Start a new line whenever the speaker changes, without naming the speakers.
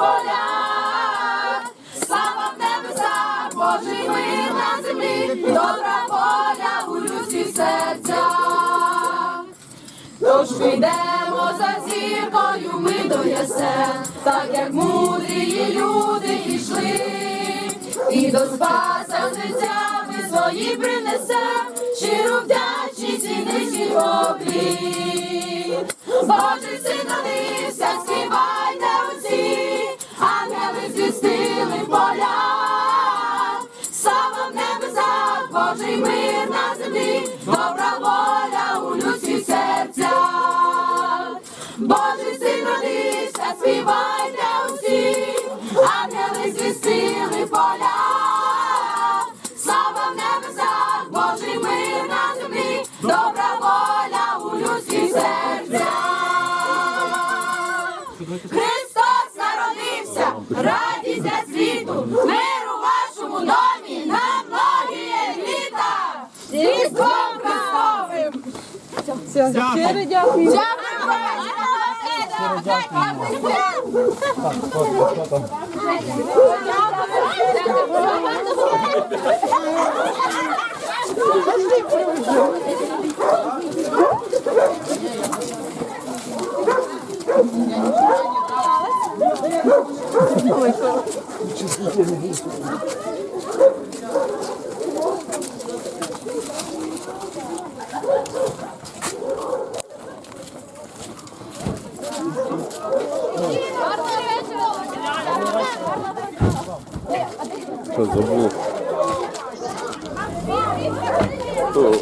полях, слава в небесах, Божий мир на землі, добра воля у людських серцях. Тож підемо за зіркою, ми до ясен, так як мудрі люди йшли, і до спаса серцями свої принесе, щиру вдячність і нижній поклін. Божий син родився, в Божий мир на землі, добра воля у людських серцях. Божий син родився, співайте усі, ангели звістили поля. Слава в небесах, Божий мир на землі, добра воля у людських серцях. Христос народився, радість для світу, мир у вашому
Щиро дякую.
Що забув? О.